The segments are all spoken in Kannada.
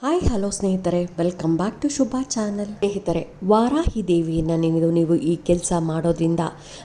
Hi ಹಾಯ್, ಹಲೋ ಸ್ನೇಹಿತರೆ. Welcome back to Shubha channel. ಸ್ನೇಹಿತರೆ, ವಾರಾಹಿ ದೇವಿಯನ್ನು ನೆನೆದು ನೀವು ಈ ಕೆಲಸ ಮಾಡೋದ್ರಿಂದ,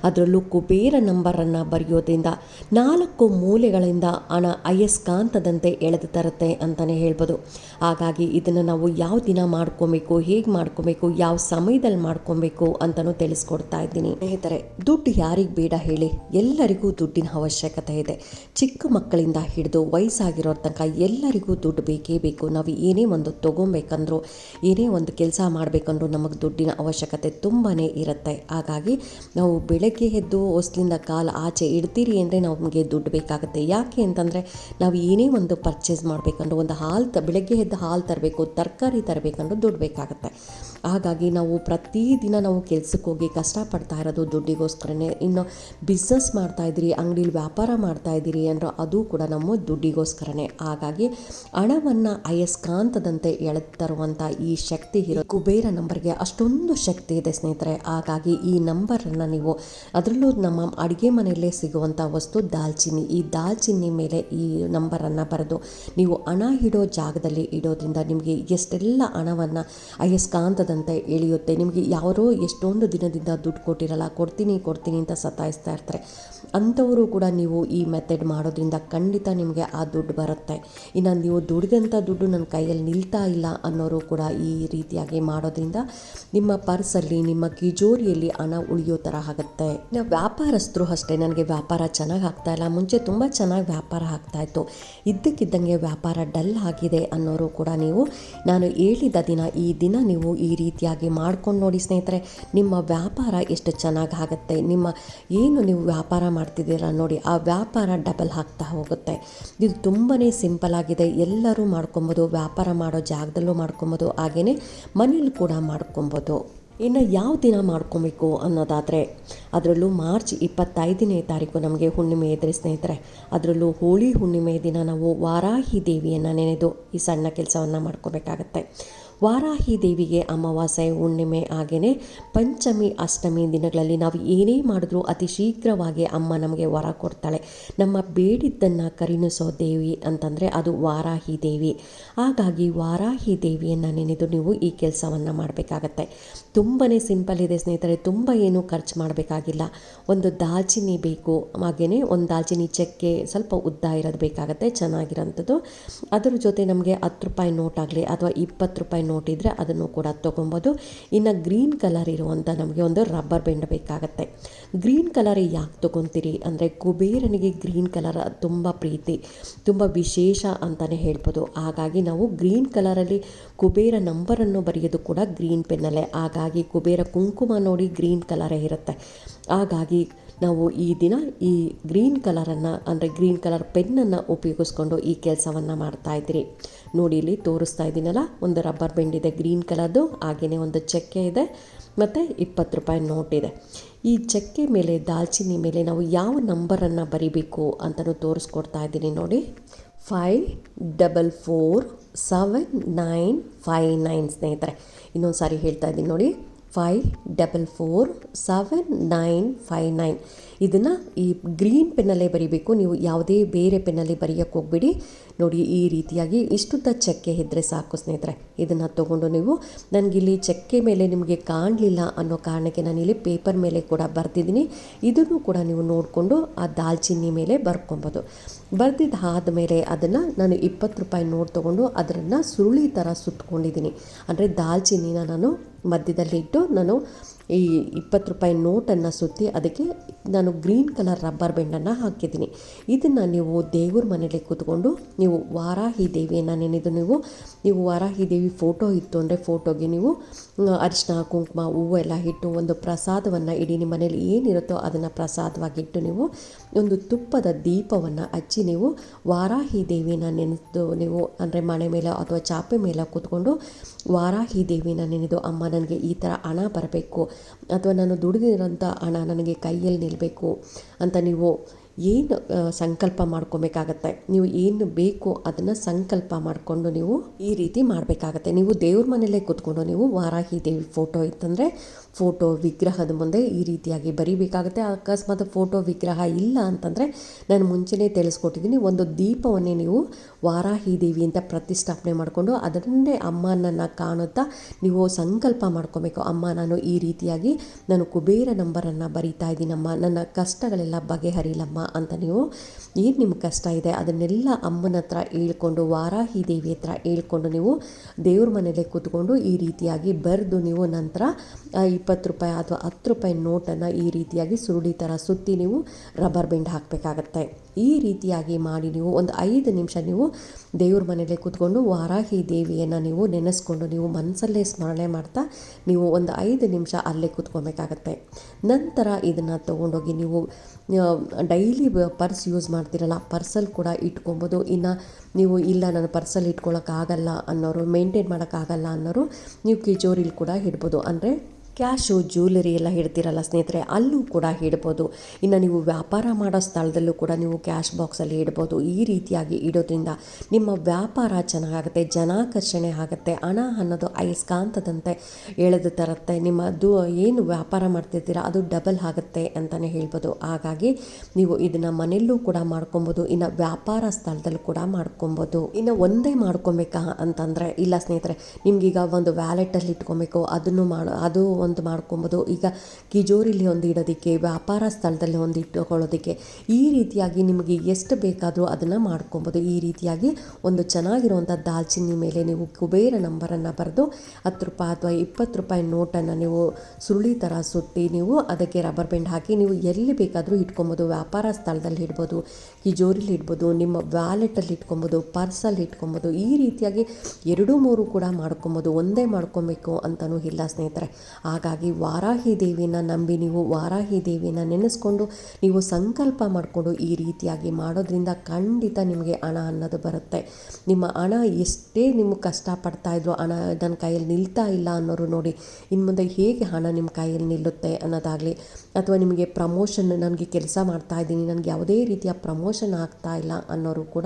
ಅದರಲ್ಲೂ ಕುಬೇರ ನಂಬರನ್ನು ಬರೆಯೋದ್ರಿಂದ, ನಾಲ್ಕು ಮೂಲೆಗಳಿಂದ ಹಣ ಅಯಸ್ಕಾಂತದಂತೆ ಎಳೆದು ತರುತ್ತೆ ಅಂತಲೇ ಹೇಳ್ಬೋದು. ಹಾಗಾಗಿ ಇದನ್ನು ನಾವು ಯಾವ ದಿನ ಮಾಡ್ಕೊಬೇಕು, ಹೇಗೆ ಮಾಡ್ಕೊಬೇಕು, ಯಾವ ಸಮಯದಲ್ಲಿ ಮಾಡ್ಕೊಬೇಕು ಅಂತಲೂ ತಿಳಿಸ್ಕೊಡ್ತಾ ಇದ್ದೀನಿ. ಸ್ನೇಹಿತರೆ, ದುಡ್ಡು ಯಾರಿಗೆ ಬೇಡ ಹೇಳಿ, ಎಲ್ಲರಿಗೂ ದುಡ್ಡಿನ ಅವಶ್ಯಕತೆ ಇದೆ. ಚಿಕ್ಕ ಮಕ್ಕಳಿಂದ ಹಿಡಿದು ವಯಸ್ಸಾಗಿರೋ ತನಕ ಎಲ್ಲರಿಗೂ ದುಡ್ಡು ಬೇಕೇ ಬೇಕು. ನಾವು ಏನೇ ಒಂದು ತೊಗೊಬೇಕಂದ್ರೂ, ಏನೇ ಒಂದು ಕೆಲಸ ಮಾಡಬೇಕಂದ್ರೂ ನಮಗೆ ದುಡ್ಡಿನ ಅವಶ್ಯಕತೆ ತುಂಬಾ ಇರುತ್ತೆ. ಹಾಗಾಗಿ ನಾವು ಬೆಳಗ್ಗೆ ಎದ್ದು ಹೊಸ್ಲಿಂದ ಕಾಲು ಆಚೆ ಇಡ್ತೀರಿ ಅಂದರೆ ನಮಗೆ ದುಡ್ಡು ಬೇಕಾಗುತ್ತೆ. ಯಾಕೆ ಅಂತಂದರೆ ನಾವು ಏನೇ ಒಂದು ಪರ್ಚೇಸ್ ಮಾಡಬೇಕಂದ್ರೂ, ಒಂದು ಹಾಲು ತ, ಬೆಳಗ್ಗೆ ಎದ್ದು ಹಾಲು ತರಬೇಕು, ತರಕಾರಿ ತರಬೇಕಂದ್ರೂ ದುಡ್ಡು ಬೇಕಾಗುತ್ತೆ. ಹಾಗಾಗಿ ನಾವು ಪ್ರತಿದಿನ ನಾವು ಕೆಲಸಕ್ಕೆ ಹೋಗಿ ಕಷ್ಟಪಡ್ತಾ ಇರೋದು ದುಡ್ಡಿಗೋಸ್ಕರನೇ. ಇನ್ನು ಬಿಸ್ನೆಸ್ ಮಾಡ್ತಾ ಇದ್ದೀರಿ, ಅಂಗಡಿಲಿ ವ್ಯಾಪಾರ ಮಾಡ್ತಾ ಇದ್ದೀರಿ ಅಂದ್ರೆ ಅದು ಕೂಡ ನಮ್ಮ ದುಡ್ಡಿಗೋಸ್ಕರನೇ. ಹಾಗಾಗಿ ಹಣವನ್ನು ಅಯಸ್ಕಾಂತದಂತೆ ಎಳೆತರುವಂಥ ಈ ಶಕ್ತಿ ಇರೋ ಕುಬೇರ ನಂಬರ್ಗೆ ಅಷ್ಟೊಂದು ಶಕ್ತಿ ಇದೆ ಸ್ನೇಹಿತರೆ. ಹಾಗಾಗಿ ಈ ನಂಬರನ್ನು ನೀವು ಅದರಲ್ಲೂ ನಮ್ಮ ಅಡುಗೆ ಮನೆಯಲ್ಲೇ ಸಿಗುವಂಥ ವಸ್ತು ದಾಲ್ಚಿನ್ನಿ. ಈ ದಾಲ್ಚಿನ್ನಿ ಮೇಲೆ ಈ ನಂಬರನ್ನು ಬರೆದು ನೀವು ಹಣ ಇಡೋ ಜಾಗದಲ್ಲಿ ಇಡೋದ್ರಿಂದ ನಿಮಗೆ ಎಷ್ಟೆಲ್ಲ ಹಣವನ್ನು ಅಯಸ್ಕಾಂತದಂತೆ ಎಳೆಯುತ್ತೆ. ನಿಮಗೆ ಯಾರೋ ಎಷ್ಟೊಂದು ದಿನದಿಂದ ದುಡ್ಡು ಕೊಟ್ಟಿರಲ್ಲ, ಕೊಡ್ತೀನಿ ಕೊಡ್ತೀನಿ ಅಂತ ಸತಾಯಿಸ್ತಾ ಇರ್ತಾರೆ. ಅಂಥವರು ಕೂಡ ನೀವು ಈ ಮೆಥಡ್ ಮಾಡೋದ್ರಿಂದ ಖಂಡಿತ ನಿಮಗೆ ಆ ದುಡ್ಡು ಬರುತ್ತೆ. ಇನ್ನು ನೀವು ದುಡಿದಂಥ ದುಡ್ಡು ನನ್ನ ಕೈಯಲ್ಲಿ ನಿಲ್ತಾ ಇಲ್ಲ ಅನ್ನೋರು ಕೂಡ ಈ ರೀತಿಯಾಗಿ ಮಾಡೋದ್ರಿಂದ ನಿಮ್ಮ ಪರ್ಸಲ್ಲಿ, ನಿಮ್ಮ ಕಿಜೋರಿಯಲ್ಲಿ ಹಣ ಉಳಿಯೋ ಥರ ಆಗುತ್ತೆ. ವ್ಯಾಪಾರಸ್ಥರು ಅಷ್ಟೇ, ನನಗೆ ವ್ಯಾಪಾರ ಚೆನ್ನಾಗಿ ಆಗ್ತಾ ಇಲ್ಲ. ಮುಂಚೆ ತುಂಬ ಚೆನ್ನಾಗಿ ವ್ಯಾಪಾರ ಆಗ್ತಾ ಇತ್ತು. ಇದ್ದಕ್ಕಿದ್ದಂಗೆ ವ್ಯಾಪಾರ ಡಲ್ ಆಗಿದೆ ಅನ್ನೋರು ಕೂಡ ನೀವು, ನಾನು ಹೇಳಿದ ದಿನ ಈ ದಿನ ನೀವು ಈ ರೀತಿಯಾಗಿ ಮಾಡ್ಕೊಂಡು ನೋಡಿ ಸ್ನೇಹಿತರೆ, ನಿಮ್ಮ ವ್ಯಾಪಾರ ಎಷ್ಟು ಚೆನ್ನಾಗಿ ಆಗುತ್ತೆ, ನಿಮ್ಮ ಏನು ನೀವು ವ್ಯಾಪಾರ ಮಾಡ್ತಿದ್ದೀರಾ ನೋಡಿ ಆ ವ್ಯಾಪಾರ ಡಬಲ್ ಆಗ್ತಾ ಹೋಗುತ್ತೆ. ಇದು ತುಂಬಾ ಸಿಂಪಲ್ ಆಗಿದೆ. ಎಲ್ಲರೂ ಮಾಡ್ಕೊಬೋದು, ವ್ಯಾಪಾರ ಮಾಡೋ ಜಾಗದಲ್ಲೂ ಮಾಡ್ಕೊಬೋದು ಹಾಗೆಯೇ ಮನೇಲಿ ಕೂಡ ಮಾಡ್ಕೊಬೋದು. ಇನ್ನು ಯಾವ ದಿನ ಮಾಡ್ಕೊಬೇಕು ಅನ್ನೋದಾದರೆ, ಅದರಲ್ಲೂ ಮಾರ್ಚ್ ಇಪ್ಪತ್ತೈದನೇ ತಾರೀಕು ನಮಗೆ ಹುಣ್ಣಿಮೆ ಇದ್ರೆ ಸ್ನೇಹಿತರೆ. ಅದರಲ್ಲೂ ಹೋಳಿ ಹುಣ್ಣಿಮೆ ದಿನ ನಾವು ವಾರಾಹಿ ದೇವಿಯನ್ನು ನೆನೆದು ಈ ಸಣ್ಣ ಕೆಲಸವನ್ನು ಮಾಡ್ಕೋಬೇಕಾಗತ್ತೆ. ವಾರಾಹಿ ದೇವಿಗೆ ಅಮಾವಾಸ್ಯೆ ಹುಣ್ಣಿಮೆ ಹಾಗೆಯೇ ಪಂಚಮಿ, ಅಷ್ಟಮಿ ದಿನಗಳಲ್ಲಿ ನಾವು ಏನೇ ಮಾಡಿದ್ರೂ ಅತಿ ಶೀಘ್ರವಾಗಿ ಅಮ್ಮ ನಮಗೆ ವರ ಕೊಡ್ತಾಳೆ. ನಮ್ಮ ಬೇಡಿದ್ದನ್ನು ಕರುಣಿಸೋ ದೇವಿ ಅಂತಂದರೆ ಅದು ವಾರಾಹಿ ದೇವಿ. ಹಾಗಾಗಿ ವಾರಾಹಿ ದೇವಿಯನ್ನು ನೆನೆದು ನೀವು ಈ ಕೆಲಸವನ್ನು ಮಾಡಬೇಕಾಗತ್ತೆ. ತುಂಬಾ ಸಿಂಪಲ್ ಇದೆ ಸ್ನೇಹಿತರೆ, ತುಂಬ ಏನು ಖರ್ಚು ಮಾಡಬೇಕಾಗಿಲ್ಲ. ಒಂದು ದಾಲ್ಚಿನಿ ಬೇಕು ಹಾಗೆಯೇ ಒಂದು ದಾಲ್ಚಿನಿ ಚಕ್ಕೆ ಸ್ವಲ್ಪ ಉದ್ದ ಇರೋದು ಬೇಕಾಗುತ್ತೆ, ಚೆನ್ನಾಗಿರೋಂಥದ್ದು. ಅದ್ರ ಜೊತೆ ನಮಗೆ ಹತ್ತು ರೂಪಾಯಿ ನೋಟ್ ಆಗಲಿ ಅಥವಾ ಇಪ್ಪತ್ತು ರೂಪಾಯಿ ನೋಟ್ ಇದ್ದರೆ ಅದನ್ನು ಕೂಡ ತೊಗೊಬೋದು. ಇನ್ನು ಗ್ರೀನ್ ಕಲರ್ ಇರುವಂಥ ನಮಗೆ ಒಂದು ರಬ್ಬರ್ ಬೆಂಡ್ ಬೇಕಾಗತ್ತೆ. ಗ್ರೀನ್ ಕಲರ್ ಯಾಕೆ ತೊಗೊತೀರಿ ಅಂದರೆ, ಕುಬೇರನಿಗೆ ಗ್ರೀನ್ ಕಲರ್ ತುಂಬ ಪ್ರೀತಿ, ತುಂಬ ವಿಶೇಷ ಅಂತಲೇ ಹೇಳ್ಬೋದು. ಹಾಗಾಗಿ ನಾವು ಗ್ರೀನ್ ಕಲರಲ್ಲಿ ಕುಬೇರ ನಂಬರನ್ನು ಬರೆಯೋದು ಕೂಡ ಗ್ರೀನ್ ಪೆನ್ನಲ್ಲೇ. ಹಾಗಾಗಿ ಕುಬೇರ ಕುಂಕುಮ ನೋಡಿ ಗ್ರೀನ್ ಕಲರೇ ಇರುತ್ತೆ. ಹಾಗಾಗಿ ನಾವು ಈ ದಿನ ಈ ಗ್ರೀನ್ ಕಲರನ್ನು, ಅಂದರೆ ಗ್ರೀನ್ ಕಲರ್ ಪೆನ್ನನ್ನು ಉಪಯೋಗಿಸ್ಕೊಂಡು ಈ ಕೆಲಸವನ್ನು ಮಾಡ್ತಾ ಇದ್ದೀರಿ. ನೋಡಿ, ಇಲ್ಲಿ ತೋರಿಸ್ತಾ ಇದ್ದೀನಲ್ಲ, ಒಂದು ರಬ್ಬರ್ ಬೆಂಡ್ ಇದೆ ಗ್ರೀನ್ ಕಲರ್ದು ಹಾಗೆಯೇ ಒಂದು ಚಕ್ಕೆ ಇದೆ, ಮತ್ತು ಇಪ್ಪತ್ತು ರೂಪಾಯಿ ನೋಟ್ ಇದೆ. ಈ ಚಕ್ಕೆ ಮೇಲೆ, ದಾಲ್ಚಿನ್ನಿ ಮೇಲೆ ನಾವು ಯಾವ ನಂಬರನ್ನು ಬರಿಬೇಕು ಅಂತಲೂ ತೋರಿಸ್ಕೊಡ್ತಾ ಇದ್ದೀನಿ ನೋಡಿ. Five double four seven nine five nine ಸ್ನೇಹಿತರೆ ಇನ್ನೊಂದು ಸಾರಿ ಹೇಳ್ತಾ ಇದ್ದೀನಿ ನೋಡಿ. Five double four seven nine five nine. ಇದನ್ನು ಈ ಗ್ರೀನ್ ಪೆನ್ನಲ್ಲೇ ಬರೀಬೇಕು. ನೀವು ಯಾವುದೇ ಬೇರೆ ಪೆನ್ನಲ್ಲಿ ಬರೆಯೋಕ್ಕೆ ಹೋಗ್ಬೇಡಿ. ನೋಡಿ ಈ ರೀತಿಯಾಗಿ ಇಷ್ಟುದ್ದ ಚಕ್ಕೆ ಇದ್ದರೆ ಸಾಕು ಸ್ನೇಹಿತರೆ. ಇದನ್ನು ತೊಗೊಂಡು ನೀವು, ನನಗಿಲ್ಲಿ ಚಕ್ಕೆ ಮೇಲೆ ನಿಮಗೆ ಕಾಣಲಿಲ್ಲ ಅನ್ನೋ ಕಾರಣಕ್ಕೆ ನಾನಿಲ್ಲಿ ಪೇಪರ್ ಮೇಲೆ ಕೂಡ ಬರೆದಿದ್ದೀನಿ. ಇದನ್ನು ಕೂಡ ನೀವು ನೋಡಿಕೊಂಡು ಆ ದಾಲ್ಚಿನ್ನಿ ಮೇಲೆ ಬರ್ಕೊಬೋದು. ಬರೆದಿದ್ದು ಆದಮೇಲೆ ಅದನ್ನು ನಾನು ಇಪ್ಪತ್ತು ರೂಪಾಯಿ ನೋಟ್ ತೊಗೊಂಡು ಅದನ್ನು ಸುರುಳಿ ಥರ ಸುತ್ತಕೊಂಡಿದ್ದೀನಿ ಅಂದರೆ ದಾಲ್ಚಿನ್ನಿನ ನಾನು ಮಧ್ಯದಲ್ಲಿಟ್ಟು ನಾನು ಈ ಇಪ್ಪತ್ತು ರೂಪಾಯಿ ನೋಟನ್ನು ಸುತ್ತಿ ಅದಕ್ಕೆ ನಾನು ಗ್ರೀನ್ ಕಲರ್ ರಬ್ಬರ್ ಬೆಂಡನ್ನು ಹಾಕಿದ್ದೀನಿ. ಇದನ್ನು ನೀವು ದೇವ್ರ ಮನೇಲಿ ಕೂತ್ಕೊಂಡು ನೀವು ವಾರಾಹಿ ದೇವಿಯನ್ನು ನೆನೆದು ನೀವು ನೀವು ವಾರಾಹಿ ದೇವಿ ಫೋಟೋ ಇತ್ತು ಅಂದರೆ ಫೋಟೋಗೆ ನೀವು ಅರಿಶಿನ ಕುಂಕುಮ, ಹೂವು ಎಲ್ಲ ಇಟ್ಟು ಒಂದು ಪ್ರಸಾದವನ್ನು ಇಡೀ ನಿಮ್ಮ ಮನೇಲಿ ಏನಿರುತ್ತೋ ಅದನ್ನು ಪ್ರಸಾದವಾಗಿಟ್ಟು ನೀವು ಒಂದು ತುಪ್ಪದ ದೀಪವನ್ನು ಹಚ್ಚಿ ನೀವು ವಾರಾಹಿ ದೇವಿನ ನೆನೆದು ನೀವು ಅಂದರೆ ಮನೆ ಮೇಲೆ ಅಥವಾ ಚಾಪೆ ಮೇಲೆ ಕೂತ್ಕೊಂಡು ವಾರಾಹಿ ದೇವಿನ ನೆನೆದು ಅಮ್ಮ, ನನಗೆ ಈ ಥರ ಹಣ ಬರಬೇಕು. ಅಥವಾ ನಾನು ದುಡಿದಿರೋಂಥ ಹಣ ನನಗೆ ಕೈಯಲ್ಲಿ ನಿಲ್ಲಬೇಕು ಅಂತ ನೀವು ಏನು ಸಂಕಲ್ಪ ಮಾಡ್ಕೊಬೇಕಾಗತ್ತೆ? ನೀವು ಏನು ಬೇಕು ಅದನ್ನು ಸಂಕಲ್ಪ ಮಾಡಿಕೊಂಡು ನೀವು ಈ ರೀತಿ ಮಾಡಬೇಕಾಗತ್ತೆ. ನೀವು ದೇವ್ರ ಮನೆಯಲ್ಲೇ ಕೂತ್ಕೊಂಡು ನೀವು ವಾರಾಹಿ ದೇವಿ ಫೋಟೋ ಇತ್ತಂದರೆ ಫೋಟೋ ವಿಗ್ರಹದ ಮುಂದೆ ಈ ರೀತಿಯಾಗಿ ಬರಿಬೇಕಾಗುತ್ತೆ. ಅಕಸ್ಮಾತ್ ಫೋಟೋ ವಿಗ್ರಹ ಇಲ್ಲ ಅಂತಂದರೆ ನಾನು ಮುಂಚೆನೇ ತಿಳಿಸ್ಕೊಟ್ಟಿದ್ದೀನಿ, ಒಂದು ದೀಪವನ್ನೇ ನೀವು ವಾರಾಹಿ ದೇವಿ ಅಂತ ಪ್ರತಿಷ್ಠಾಪನೆ ಮಾಡಿಕೊಂಡು ಅದನ್ನೇ ಅಮ್ಮನನ್ನು ಕಾಣುತ್ತಾ ನೀವು ಸಂಕಲ್ಪ ಮಾಡ್ಕೋಬೇಕು. ಅಮ್ಮ, ನಾನು ಈ ರೀತಿಯಾಗಿ ನಾನು ಕುಬೇರ ನಂಬರನ್ನು ಬರಿತಾ ಇದ್ದೀನಮ್ಮ, ನನ್ನ ಕಷ್ಟಗಳೆಲ್ಲ ಬಗೆಹರಿಲಮ್ಮ ಅಂತ ನೀವು ಏನು ನಿಮ್ಮ ಕಷ್ಟ ಇದೆ ಅದನ್ನೆಲ್ಲ ಅಮ್ಮನ ಹತ್ರ ಹೇಳ್ಕೊಂಡು, ವಾರಾಹಿ ದೇವಿ ಹತ್ರ ಹೇಳ್ಕೊಂಡು ನೀವು ದೇವ್ರ ಮನೇಲೆ ಕೂತ್ಕೊಂಡು ಈ ರೀತಿಯಾಗಿ ಬರೆದು ನೀವು ನಂತರ ಇಪ್ಪತ್ತು ರೂಪಾಯಿ ಅಥವಾ ಹತ್ತು ರೂಪಾಯಿ ನೋಟನ್ನು ಈ ರೀತಿಯಾಗಿ ಸುರುಳಿ ಥರ ಸುತ್ತಿ ನೀವು ರಬ್ಬರ್ ಬೆಂಡ್ ಹಾಕಬೇಕಾಗತ್ತೆ. ಈ ರೀತಿಯಾಗಿ ಮಾಡಿ ನೀವು ಒಂದು ಐದು ನಿಮಿಷ ನೀವು ದೇವ್ರ ಮನೇಲೆ ಕೂತ್ಕೊಂಡು ವಾರಾಹಿ ದೇವಿಯನ್ನು ನೀವು ನೆನೆಸ್ಕೊಂಡು ನೀವು ಮನಸ್ಸಲ್ಲೇ ಸ್ಮರಣೆ ಮಾಡ್ತಾ ನೀವು ಒಂದು ಐದು ನಿಮಿಷ ಅಲ್ಲೇ ಕೂತ್ಕೊಬೇಕಾಗತ್ತೆ. ನಂತರ ಇದನ್ನು ತೊಗೊಂಡೋಗಿ ನೀವು ಡೈಲಿ ಪರ್ಸ್ ಯೂಸ್ ಮಾಡ್ತಿರಲ್ಲ ಪರ್ಸಲ್ಲಿ ಕೂಡ ಇಟ್ಕೊಬೋದು. ಇನ್ನು ನೀವು ಇಲ್ಲ ನಾನು ಪರ್ಸಲ್ಲಿ ಇಟ್ಕೊಳ್ಳೋಕ್ಕಾಗಲ್ಲ ಅನ್ನೋರು, ಮೇಂಟೈನ್ ಮಾಡೋಕ್ಕಾಗಲ್ಲ ಅನ್ನೋರು ನೀವು ಕಿಚೋರಿಲಿ ಕೂಡ ಇಡ್ಬೋದು. ಅಂದರೆ ಕ್ಯಾಶು ಜ್ಯುವೆಲರಿ ಎಲ್ಲ ಹಿಡ್ತೀರಲ್ಲ ಸ್ನೇಹಿತರೆ, ಅಲ್ಲೂ ಕೂಡ ಇಡ್ಬೋದು ಇನ್ನು ನೀವು ವ್ಯಾಪಾರ ಮಾಡೋ ಸ್ಥಳದಲ್ಲೂ ಕೂಡ ನೀವು ಕ್ಯಾಶ್ ಬಾಕ್ಸಲ್ಲಿ ಇಡ್ಬೋದು ಈ ರೀತಿಯಾಗಿ ಇಡೋದ್ರಿಂದ ನಿಮ್ಮ ವ್ಯಾಪಾರ ಚೆನ್ನಾಗುತ್ತೆ ಜನಾಕರ್ಷಣೆ ಆಗುತ್ತೆ, ಹಣ ಅನ್ನೋದು ಐಸ್ಕಾಂತದಂತೆ ಎಳೆದು ತರುತ್ತೆ. ನಿಮ್ಮ ದು, ಏನು ವ್ಯಾಪಾರ ಮಾಡ್ತಿರ್ತೀರ ಅದು ಡಬಲ್ ಆಗುತ್ತೆ ಅಂತಲೇ ಹೇಳ್ಬೋದು. ಹಾಗಾಗಿ ನೀವು ಇದನ್ನು ಮನೆಯಲ್ಲೂ ಕೂಡ ಮಾಡ್ಕೊಬೋದು, ಇನ್ನು ವ್ಯಾಪಾರ ಸ್ಥಳದಲ್ಲೂ ಕೂಡ ಮಾಡ್ಕೊಬೋದು. ಇನ್ನು ಒಂದೇ ಮಾಡ್ಕೊಬೇಕಾ ಅಂತಂದರೆ, ಇಲ್ಲ ಸ್ನೇಹಿತರೆ, ನಿಮಗೀಗ ಒಂದು ವ್ಯಾಲೆಟಲ್ಲಿ ಇಟ್ಕೊಬೇಕು, ಅದನ್ನು ಮಾಡೋ, ಅದು ಒಂದು ಮಾಡ್ಕೊಬೋದು. ಈಗ ಕಿಜೋರಿಲಿ ಒಂದು ಇಡೋದಕ್ಕೆ, ವ್ಯಾಪಾರ ಸ್ಥಳದಲ್ಲಿ ಒಂದು ಇಟ್ಟುಕೊಳ್ಳೋದಕ್ಕೆ ಈ ರೀತಿಯಾಗಿ ನಿಮಗೆ ಎಷ್ಟು ಬೇಕಾದರೂ ಅದನ್ನು ಮಾಡ್ಕೊಬೋದು. ಈ ರೀತಿಯಾಗಿ ಒಂದು ಚೆನ್ನಾಗಿರುವಂಥ ದಾಲ್ಚಿನ್ನಿ ಮೇಲೆ ನೀವು ಕುಬೇರ ನಂಬರನ್ನು ಬರೆದು ಹತ್ತು ರೂಪಾಯಿ ಅಥವಾ ಇಪ್ಪತ್ತು ರೂಪಾಯಿ ನೋಟನ್ನು ನೀವು ಸುರುಳಿ ಥರ ಸುತ್ತಿ ನೀವು ಅದಕ್ಕೆ ರಬ್ಬರ್ ಬೆಂಡ್ ಹಾಕಿ ನೀವು ಎಲ್ಲಿ ಬೇಕಾದರೂ ಇಟ್ಕೊಬೋದು. ವ್ಯಾಪಾರ ಸ್ಥಳದಲ್ಲಿ ಇಡ್ಬೋದು, ಕಿಜೋರಿಲಿ ಇಡ್ಬೋದು, ನಿಮ್ಮ ವ್ಯಾಲೆಟಲ್ಲಿ ಇಟ್ಕೊಬೋದು ಪರ್ಸಲ್ಲಿ ಇಟ್ಕೊಬೋದು, ಈ ರೀತಿಯಾಗಿ ಎರಡು ಮೂರು ಕೂಡ ಮಾಡ್ಕೊಬೋದು. ಒಂದೇ ಮಾಡ್ಕೊಬೇಕು ಅಂತಲೂ ಇಲ್ಲ ಸ್ನೇಹಿತರೆ. ಹಾಗಾಗಿ ವಾರಾಹಿ ದೇವಿನ ನಂಬಿ ನೀವು ವಾರಾಹಿ ದೇವಿನ ನೆನೆಸ್ಕೊಂಡು ನೀವು ಸಂಕಲ್ಪ ಮಾಡಿಕೊಂಡು ಈ ರೀತಿಯಾಗಿ ಮಾಡೋದ್ರಿಂದ ಖಂಡಿತ ನಿಮಗೆ ಹಣ ಅನ್ನೋದು ಬರುತ್ತೆ. ನಿಮ್ಮ ಹಣ ಎಷ್ಟೇ ನಿಮ್ಗೆ ಕಷ್ಟಪಡ್ತಾ ಇದ್ರು ಹಣ ನನ್ನ ಕೈಯಲ್ಲಿ ನಿಲ್ತಾ ಇಲ್ಲ ಅನ್ನೋರು ನೋಡಿ ಇನ್ನು ಮುಂದೆ ಹೇಗೆ ಹಣ ನಿಮ್ಮ ಕೈಯಲ್ಲಿ ನಿಲ್ಲುತ್ತೆ ಅನ್ನೋದಾಗಲಿ, ಅಥವಾ ನಿಮಗೆ ಪ್ರಮೋಷನ್ ನನಗೆ ಕೆಲಸ ಮಾಡ್ತಾ ಇದ್ದೀನಿ, ನನಗೆ ಯಾವುದೇ ರೀತಿಯ ಪ್ರಮೋಷನ್ ಆಗ್ತಾ ಇಲ್ಲ ಅನ್ನೋರು ಕೂಡ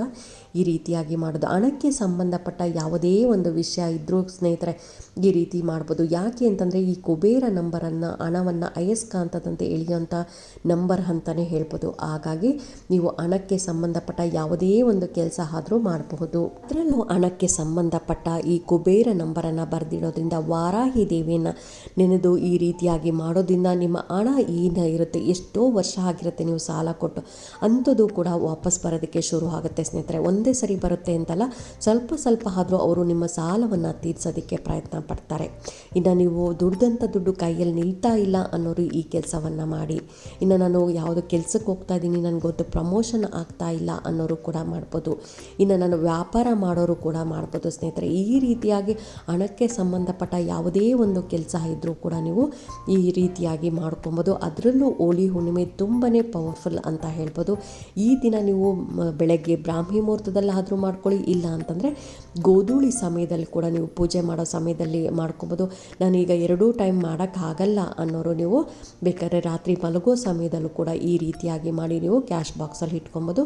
ಈ ರೀತಿಯಾಗಿ ಮಾಡೋದು. ಹಣಕ್ಕೆ ಸಂಬಂಧಪಟ್ಟ ಯಾವುದೇ ಒಂದು ವಿಷಯ ಇದ್ದರೂ ಸ್ನೇಹಿತರೆ, ಈ ರೀತಿ ಮಾಡ್ಬೋದು. ಯಾಕೆ ಅಂತಂದರೆ, ಈ ಕುಬೇರ ನಂಬರನ್ನು, ಹಣವನ್ನು ಅಯಸ್ಕಾಂತದಂತೆ ಎಳೆಯುವಂಥ ನಂಬರ್ ಅಂತಲೇ ಹೇಳ್ಬೋದು. ಹಾಗಾಗಿ, ನೀವು ಹಣಕ್ಕೆ ಸಂಬಂಧಪಟ್ಟ ಯಾವುದೇ ಒಂದು ಕೆಲಸ ಆದರೂ ಮಾಡಬಹುದು. ಅದರಲ್ಲೂ ಹಣಕ್ಕೆ ಸಂಬಂಧಪಟ್ಟ ಈ ಕುಬೇರ ನಂಬರನ್ನು ಬರೆದಿಡೋದ್ರಿಂದ ವಾರಾಹಿ ದೇವಿಯನ್ನು ನೆನೆದು ಈ ರೀತಿಯಾಗಿ ಮಾಡೋದ್ರಿಂದ ನಿಮ್ಮ ಹಣ ಏನು ಇರುತ್ತೆ, ಎಷ್ಟೋ ವರ್ಷ ಆಗಿರುತ್ತೆ ನೀವು ಸಾಲ ಕೊಟ್ಟು. ಅಂಥದ್ದು ಕೂಡ ವಾಪಸ್ ಬರೋದಕ್ಕೆ ಶುರು ಆಗುತ್ತೆ ಸ್ನೇಹಿತರೆ. ಒಂದೇ ಸರಿ ಬರುತ್ತೆ ಅಂತಲ್ಲ, ಸ್ವಲ್ಪ ಸ್ವಲ್ಪ ಆದರೂ ಅವರು ನಿಮ್ಮ ಸಾಲವನ್ನು ತೀರಿಸೋದಕ್ಕೆ ಪ್ರಯತ್ನ ಪಡ್ತಾರೆ. ಇನ್ನು ನೀವು ದುಡ್ದಂಥ ದುಡ್ಡು ಕೈಯಲ್ಲಿ ನಿಲ್ತಾ ಇಲ್ಲ ಅನ್ನೋರು ಈ ಕೆಲಸವನ್ನು ಮಾಡಿ. ಇನ್ನು ನಾನು ಯಾವುದೋ ಕೆಲಸಕ್ಕೆ ಹೋಗ್ತಾ ಇದ್ದೀನಿ ಗೊತ್ತು ಪ್ರಮೋಷನ್ ಆಗ್ತಾ ಇಲ್ಲ ಅನ್ನೋರು ಕೂಡ ಮಾಡ್ಬೋದು. ಇನ್ನು ನಾನು ವ್ಯಾಪಾರ ಮಾಡೋರು ಕೂಡ ಮಾಡ್ಬೋದು ಸ್ನೇಹಿತರೆ. ಈ ರೀತಿಯಾಗಿ ಹಣಕ್ಕೆ ಸಂಬಂಧಪಟ್ಟ ಯಾವುದೇ ಒಂದು ಕೆಲಸ ಇದ್ದರೂ ಕೂಡ ನೀವು ಈ ರೀತಿಯಾಗಿ ಮಾಡ್ಕೊಬೋದು. ಅದರಲ್ಲೂ ಹೋಳಿ ಹುಣ್ಣಿಮೆ ತುಂಬಾ ಪವರ್ಫುಲ್ ಅಂತ ಹೇಳ್ಬೋದು. ಈ ದಿನ ನೀವು ಬೆಳಗ್ಗೆ ಬ್ರಾಹ್ಮಿ ಮುಹೂರ್ತದಲ್ಲಾದರೂ ಮಾಡ್ಕೊಳ್ಳಿ. ಇಲ್ಲ ಅಂತಂದರೆ ಗೋಧೂಳಿ ಸಮಯದಲ್ಲಿ ಕೂಡ ನೀವು ಪೂಜೆ ಮಾಡೋ ಸಮಯದಲ್ಲಿ ಮಾಡ್ಕೊಬೋದು. ನಾನೀಗ ಎರಡೂ ಟೈಮ್ ಮಾಡೋಕ್ಕಾಗಲ್ಲ ಅನ್ನೋರು ನೀವು ಬೇಕಾದ್ರೆ ರಾತ್ರಿ ಮಲಗೋ ಸಮಯದಲ್ಲೂ ಕೂಡ ಈ ರೀತಿಯಾಗಿ ಮಾಡಿ ನೀವು ಕ್ಯಾಶ್ ಬಾಕ್ಸಲ್ಲಿ ಇಟ್ಕೊಬೋದು.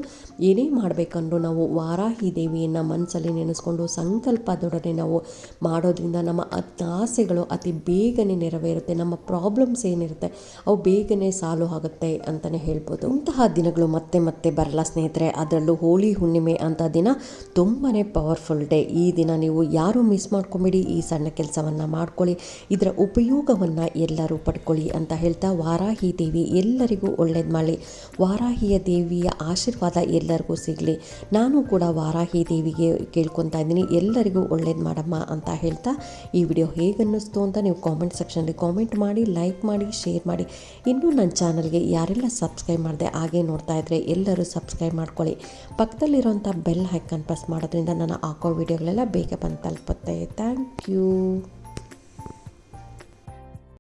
ಏನೇ ಮಾಡಬೇಕಂದ್ರೂ ನಾವು ವಾರಾಹಿ ದೇವಿಯನ್ನು ಮನಸ್ಸಲ್ಲಿ ನೆನೆಸ್ಕೊಂಡು ಸಂಕಲ್ಪದೊಡನೆ ನಾವು ಮಾಡೋದ್ರಿಂದ ನಮ್ಮ ಆಸೆಗಳು ಅತಿ ಬೇಗನೆ ನೆರವೇರುತ್ತೆ. ನಮ್ಮ ಪ್ರಾಬ್ಲಮ್ಸ್ ಏನಿರುತ್ತೆ ಅವು ಬೇಗನೆ ಸಾಲು ಆಗುತ್ತೆ ಅಂತಲೇ ಹೇಳ್ಬೋದು. ಇಂತಹ ದಿನಗಳು ಮತ್ತೆ ಮತ್ತೆ ಬರಲ್ಲ ಸ್ನೇಹಿತರೆ. ಅದರಲ್ಲೂ ಹೋಳಿ ಹುಣ್ಣಿಮೆ ಅಂತ ದಿನ ತುಂಬಾ ಪವರ್ಫುಲ್ ಡೇ ಈ ದಿನ ನೀವು ಯಾರೂ ಮಿಸ್ ಮಾಡ್ಕೊಂಬಿಡಿ, ಈ ಸಣ್ಣ ಕೆಲಸವನ್ನು ಮಾಡ್ಕೊಳ್ಳಿ, ಇದರ ಉಪಯೋಗವನ್ನು ಎಲ್ಲರೂ ಪಡ್ಕೊಳ್ಳಿ ಅಂತ ಹೇಳ್ತಾ ವಾರಾಹಿ ದೇವಿ ಎಲ್ಲರಿಗೂ ಒಳ್ಳೇದು ಮಾಡಲಿ. ವಾರಾಹಿಯ ದೇವಿಯ ಆಶೀರ್ವಾದ ಎಲ್ಲರಿಗೂ ಸಿಗಲಿ. ನಾನು ಕೂಡ ವಾರಾಹಿ ದೇವಿಗೆ ಕೇಳ್ಕೊತಾ ಇದ್ದೀನಿ, ಎಲ್ಲರಿಗೂ ಒಳ್ಳೇದು ಮಾಡಮ್ಮ ಅಂತ ಹೇಳ್ತಾ ಈ ವಿಡಿಯೋ ಹೇಗನ್ನಿಸ್ತು ಅಂತ ನೀವು ಕಾಮೆಂಟ್ ಸೆಕ್ಷನಲ್ಲಿ ಕಾಮೆಂಟ್ ಮಾಡಿ ಲೈಕ್ ಮಾಡಿ ಶೇರ್ ಮಾಡಿ. ಇನ್ನೂ ನನ್ನ ಚಾನಲ್ಗೆ ಯಾರೆಲ್ಲ ಸಬ್ಸ್ಕ್ರೈಬ್ ಮಾಡಿದೆ ಹಾಗೆ ನೋಡ್ತಾ ಇದ್ದರೆ ಎಲ್ಲರೂ ಸಬ್ಸ್ಕ್ರೈಬ್ ಮಾಡ್ಕೊಳ್ಳಿ. ಪಕ್ಕದಲ್ಲಿರೋಂಥ ಬೆಲ್ ಹೈಕನ್ ಪ್ರೆಸ್ ಮಾಡೋದ್ರಿಂದ ನಾನು ಹಾಕೋ ವೀಡಿಯೋಗಳೆಲ್ಲ ಬೇಗ ಬಂದು ತಲುಪುತ್ತೆ. Thank you